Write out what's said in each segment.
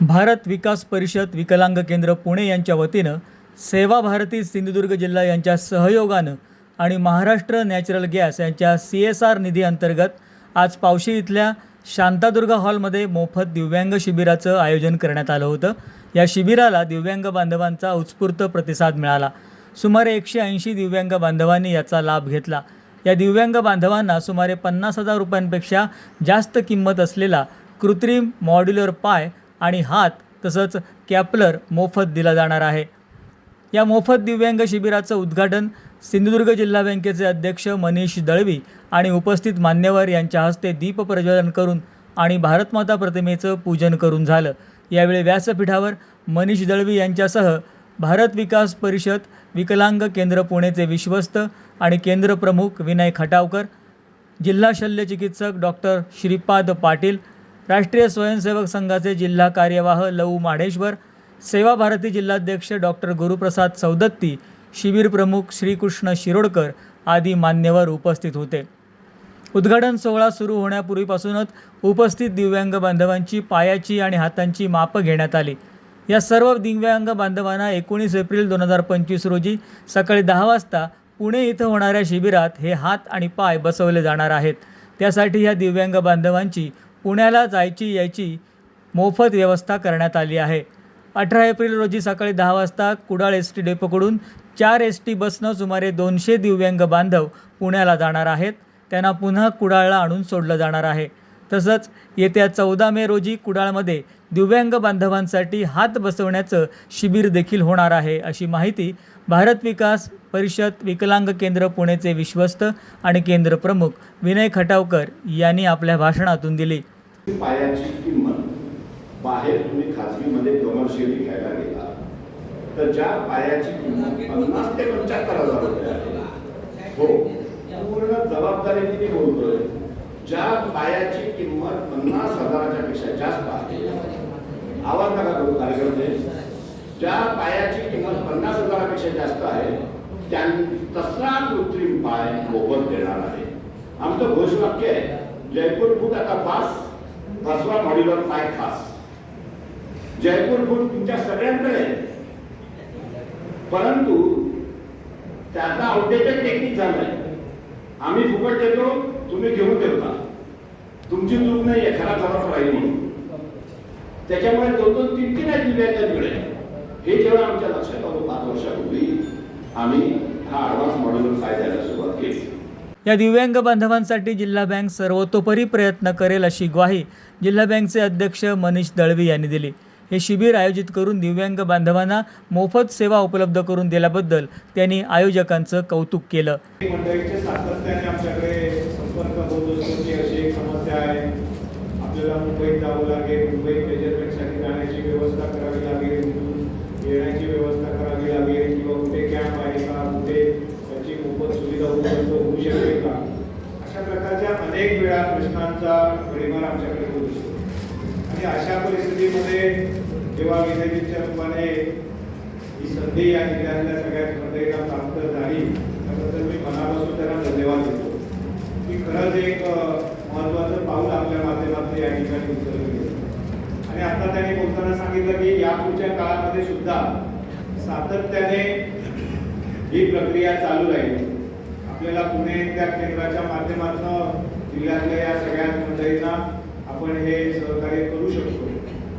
भारत विकास परिषद विकलांग केंद्र पुणे यांच्या वतीनं सेवा भारती सिंधुदुर्ग जिल्हा यांच्या सहयोगानं आणि महाराष्ट्र नॅचरल गॅस यांच्या सी एस आर निधी अंतर्गत आज पावशी इथल्या शांतादुर्गा हॉलमध्ये मोफत दिव्यांग शिबिराचं आयोजन करण्यात आलं होतं. या शिबिराला दिव्यांग बांधवांचा उत्स्फूर्त प्रतिसाद मिळाला. सुमारे एकशे ऐंशी दिव्यांग बांधवांनी याचा लाभ घेतला. या दिव्यांग बांधवांना सुमारे पन्नास हजार रुपयांपेक्षा जास्त किंमत असलेला कृत्रिम मॉड्युलर पाय आणि हात तसंच कॅपलर मोफत दिला जाणार आहे. या मोफत दिव्यांग शिबिराचं उद्घाटन सिंधुदुर्ग जिल्हा बँकेचे अध्यक्ष मनीष दळवी आणि उपस्थित मान्यवर यांच्या हस्ते दीप प्रज्वलन करून आणि भारतमाता प्रतिमेचं पूजन करून झालं. यावेळी व्यासपीठावर मनीष दळवी यांच्यासह भारत विकास परिषद विकलांग केंद्र पुणेचे विश्वस्त आणि केंद्र प्रमुख विनय खटावकर जिल्हा शल्य चिकित्सक डॉक्टर श्रीपाद पाटील राष्ट्रीय स्वयंसेवक संघाचे जिल्हा कार्यवाह लऊ माढेश्वर सेवा भारती जिल्हाध्यक्ष डॉक्टर गुरुप्रसाद सौदत्ती शिबिर प्रमुख श्रीकृष्ण शिरोडकर आदी मान्यवर उपस्थित होते. उद्घाटन सोहळा सुरू होण्यापूर्वीपासूनच उपस्थित दिव्यांग बांधवांची पायाची आणि हातांची मापं घेण्यात आली. या सर्व दिव्यांग बांधवांना एकोणीस एप्रिल दोन हजार पंचवीस रोजी सकाळी दहा वाजता पुणे इथं होणाऱ्या शिबिरात हे हात आणि पाय बसवले जाणार आहेत. त्यासाठी ह्या दिव्यांग बांधवांची पुण्याला जायची यायची मोफत व्यवस्था करण्यात आली आहे. अठरा एप्रिल रोजी सकाळी दहा वाजता कुडाळ एस टी डेपोकडून चार एस टी बसनं सुमारे दोनशे दिव्यांग बांधव पुण्याला जाणार आहेत. त्यांना पुन्हा कुडाळला आणून सोडलं जाणार आहे. तसंच येत्या चौदा मे रोजी कुडाळमध्ये दिव्यांग बांधवांसाठी हात बसवण्याचं शिबिर देखील होणार आहे अशी माहिती भारत विकास परिषद विकलांग केंद्र पुणेचे विश्वस्त आणि केंद्र प्रमुख विनय खटावकर यांनी आपल्या भाषणातून दिली. पायाची किंमत बाहेर तुम्ही खाजगीमध्ये कमर्शियली घ्यायला गेला तर ज्या पायाची किंमत पन्नास ते पंच्याहत्तर हजार रुपये आहे. हो पूर्ण जबाबदारीने मी बोलतोय ज्या पायाची किंमत पन्नास हजाराच्या पेक्षा जास्त आहे आवाज नका करू कार्यकर्ते. ज्या पायाची किंमत पन्नास हजारापेक्षा जास्त आहे तसला कृत्रिम पाय मोफत देणार आहे. आमचं घोषवाक्य आहे जयपूर फूट आता पास फसवा मॉड्युलर पाय खास. जयपूर फूट तुमच्या सगळ्यांकडे परंतु त्याचा आउटडेटेड टेक्निक झालाय. आम्ही फुकट देतो तुम्ही घेऊन ठेवता. तुमची चूक नाही आहे खरा खराच राहील म्हणून. त्याच्यामुळे दोन दोन तीन तीन आहेत दिव्यांगांकडे हे जेव्हा आमच्या लक्षात आलं पाच वर्षापूर्वी आम्ही हा मॉड्युलर सुरुवात केली. या दिव्यांग बांधवांसाठी जिल्हा बँक सर्वतोपरी प्रयत्न करेल अशी ग्वाही जिल्हा बँकचे अध्यक्ष मनीष दळवी यांनी दिली. हे शिबिर आयोजित करून दिव्यांग बांधवांना मोफत सेवा उपलब्ध करून दिल्याबद्दल त्यांनी आयोजकांचं कौतुक केलं. मंडळीचे सातत्याने आमच्याकडे संपर्क होत असतो की अशी एक समस्या आहे. आपल्याला मुंबईत जावं लागेल मुंबईत मेजरमेंटसाठी जाण्याची व्यवस्था करावी लागेल इथून येण्याची व्यवस्था करावी लागेल किंवा कुठे कॅम्प आहे का कुठे त्याची मोफत होऊ शकेल का अशा प्रकारच्या अनेक वेळा प्रश्नांचा परिमाण आमच्याकडे होऊ शकतो आणि अशा परिस्थितीमध्ये जेव्हा विनयजीच्या रूपाने ही संधी या जिल्ह्यातल्या सगळ्याच स्पर्धेला प्राप्त झाली त्याबद्दल मी मनापासून त्यांना धन्यवाद देतो. की खरंच एक महत्त्वाचं पाऊल आपल्या माध्यमातून या ठिकाणी उचललं गेलं. आणि आता त्यांनी बोलताना सांगितलं की यापुढच्या काळामध्ये सुद्धा सातत्याने ही प्रक्रिया चालू राहील. आपल्याला पुणे त्या केंद्राच्या माध्यमातून जिल्ह्यातल्या या सगळ्याच मंडळींना आपण हे सहकार्य करू शकतो.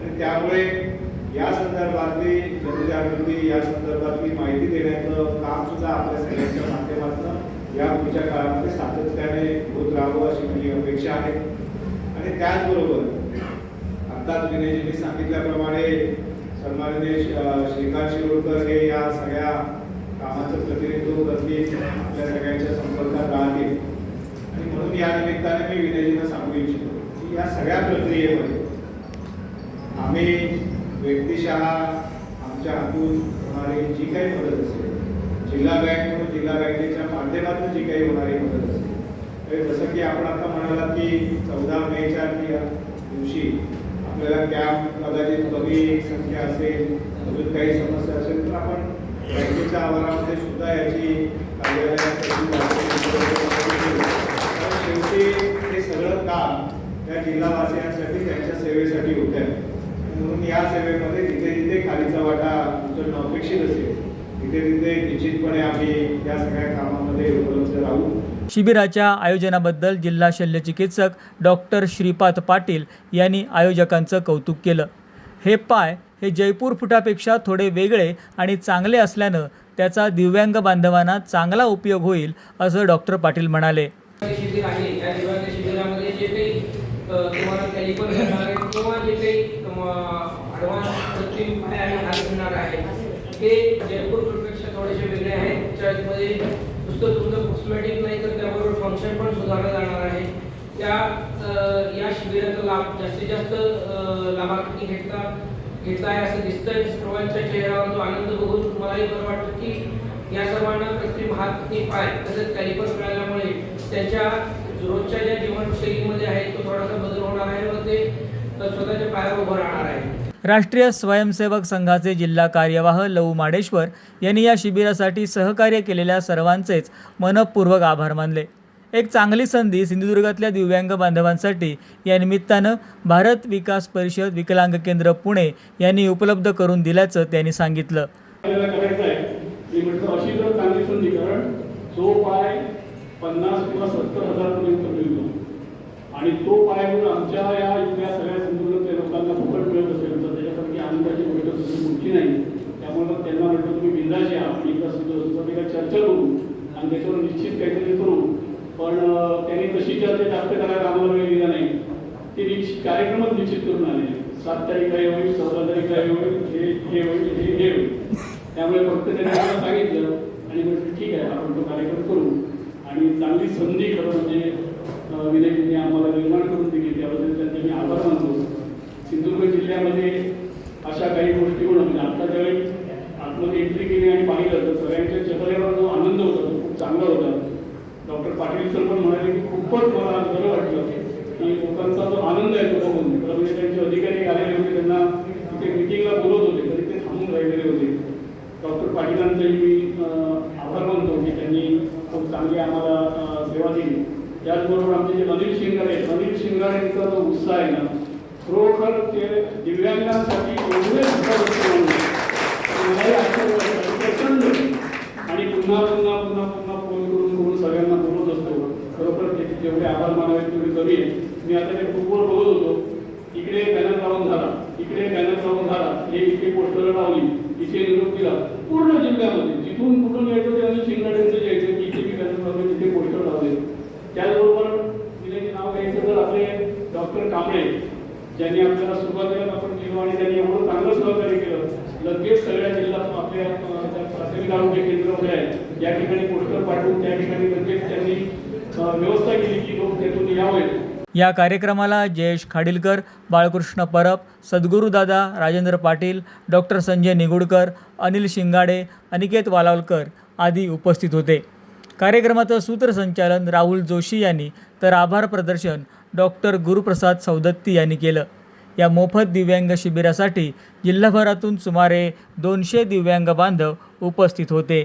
आणि त्यामुळे या संदर्भातली जनजागृती या संदर्भातली माहिती देण्याचं काम सुद्धा आपल्या सगळ्यांच्या माध्यमातून या पुढच्या काळामध्ये सातत्याने होत राहावं अशी माझी अपेक्षा आहे. आणि त्याचबरोबर आत्ताच विनयजींनी सांगितल्याप्रमाणे सन्माननीय श्रीकांत शिरोडकर हे या सगळ्या कामाचं प्रतिनिधित्व करतील आपल्या सगळ्यांच्या संपर्कात राहतील आणि म्हणून या निमित्ताने मी विनयजींना सांगू इच्छितो की या सगळ्या प्रक्रियेमध्ये आम्ही व्यक्तिशः आमच्या हातून होणारी जी काही मदत असेल जिल्हा बँक म्हणून जिल्हा बँकेच्या माध्यमातून जी काही होणारी मदत असेल जसं की आपण आता म्हणाला की चौदा मेच्या या दिवशी आपल्याला कॅम्प कदाचित कमी संख्या असेल अजून काही समस्या बँकेच्या आवारामध्ये सुद्धा याची शेवटी हे सगळं काम त्या जिल्हावासियांसाठी त्यांच्या सेवेसाठी होत आहे. म्हणून या सेवेमध्ये जिथे जिथे खालीचा वाटा उचलणं अपेक्षित असेल तिथे तिथे निश्चितपणे आम्ही या सगळ्या कामामध्ये उपलब्ध राहू. शिबिराच्या आयोजनाबद्दल जिल्हा शल्यचिकित्सक डॉक्टर श्रीपाद पाटील यांनी आयोजकांचं कौतुक केलं. हे पाय हे जयपूर फुटापेक्षा थोडे वेगळे आणि चांगले असल्यानं त्याचा दिव्यांग बांधवांना चांगला उपयोग होईल असं डॉक्टर पाटील म्हणाले. या फंक्शन पण सुधारलं जाणार आहे त्या या शिबिराचा लाभ जास्तीत जास्त लाभार्थी घेतला. घेतला आहे असं दिसतंय. सर्वांच्या चेहऱ्यावर तो आनंद बघून तुम्हालाही बरं वाटतं की या सर्वांना कृत्रिम हात आणि पाय तसेच कॅलिपर मिळाल्यामुळे त्यांच्या रोजच्या ज्या जीवनशैलीमध्ये आहे तो थोडासा बदल होणार आहे व ते स्वतःच्या पायावर उभं राहणार आहे. राष्ट्रीय स्वयंसेवक संघाचे जिल्हा कार्यवाह लऊ माडेश्वर यांनी या शिबिरासाठी सहकार्य केलेल्या सर्वांचेच मनपूर्वक आभार मानले. एक चांगली संधी सिंधुदुर्गातल्या दिव्यांग बांधवांसाठी या निमित्तानं भारत विकास परिषद विकलांग केंद्र पुणे यांनी उपलब्ध करून दिल्याचं त्यांनी सांगितलं. आणि तो पाय जर आमच्या या इथल्या सगळ्या सिंधुदुर्गच्या लोकांना फुकट मिळत असेल तर त्याच्यासारखी आनंदाची गोष्ट दुसरी कुठली नाही. त्यामुळे त्यांना म्हटलं तुम्ही बिंदाशी या. आणि सुद्धा चर्चा करू आणि त्याच्यावर निश्चित काहीतरी करू. पण त्यांनी तशी चर्चा जास्त करायला आम्हाला वेळ दिला नाही ते निश्चित कार्यक्रमच निश्चित करून आले. सात तारीख काय होईल चौदा तारीख काय होईल हे हे होईल हे हे होईल. त्यामुळे फक्त त्यांनी आम्हाला सांगितलं आणि म्हटलं ठीक आहे आपण तो कार्यक्रम करू. आणि चांगली संधी खरं म्हणजे विनयजींनी आम्हाला निर्माण करून दिली. त्याबद्दल त्यांचे मी आभार मानतो. सिंधुदुर्ग जिल्ह्यामध्ये अशा काही गोष्टी होणं म्हणजे आता ज्यावेळी आतमध्ये एंट्री केली आणि पाहिलं तर सगळ्यांच्या चेहऱ्यावर जो आनंद होता तो खूप चांगला होता. पाटील सर पण म्हणाले की खूपच मला बरं वाटलं की लोकांचा जो आनंद आहे तो बघून खरं म्हणजे त्यांचे अधिकारी आलेले होते त्यांना तिथे मिटिंगला बोलवत होते तरी ते थांबून राहिलेले होते. डॉक्टर पाटीलांचंही मी आभार मानतो की त्यांनी खूप चांगली आम्हाला सेवा दिली. त्याचबरोबर आमचे जे अनिल शिंगाडे आहेत, अनिल शिंगारेंचा जो उत्साह आहे ना खरोखर ते दिव्यांगांसाठी एवढे धक्काबुक्की माणूस आहे. मलाही आश्चर्य वाटतं, प्रचंड आणि पुन्हा पुन्हा पुन्हा पुन्हा फोन करून करून सगळ्यांना बोलत असतो खरोखर आभार मानावे तेवढे कमी आहे मी आता ते खूपवर बघत होतो. इकडे बॅनर लावून झाला इकडे बॅनर लावून झाला हे इथे पोस्टर लावली. इथे निरोप दिला पूर्ण जिल्ह्यामध्ये. जिथून कुठून यायचं ते आम्ही शिंगाड्यांचं यायचं की इथे मी बॅनर लावले तिथे पोस्टर लावले. त्याचबरोबर जिल्ह्याचे नाव घ्यायचं तर आपले डॉक्टर कांबळे. ज्यांनी आपल्याला सुरुवातीला आपण केलो आणि त्यांनी एवढं चांगलं सहकार्य केलं. लगेच सगळ्या जिल्हा आपल्या प्राथमिक आरोग्य केंद्रामध्ये आहे या ठिकाणी पोस्टर पाठवून त्या ठिकाणी लगेच त्यांनी व्यवस्था केली की लोक त्यातून यावेत या कार्यक्रमाला जयेश खाडीलकर बाळकृष्ण परब सद्गुरुदादा राजेंद्र पाटील डॉक्टर संजय निगुडकर अनिल शिंगाडे अनिकेत वालावलकर आदी उपस्थित होते. कार्यक्रमाचं सूत्रसंचालन राहुल जोशी यांनी तर आभार प्रदर्शन डॉक्टर गुरुप्रसाद सौदत्ती यांनी केलं. या मोफत दिव्यांग शिबिरासाठी जिल्हाभरातून सुमारे दोनशे दिव्यांग बांधव उपस्थित होते.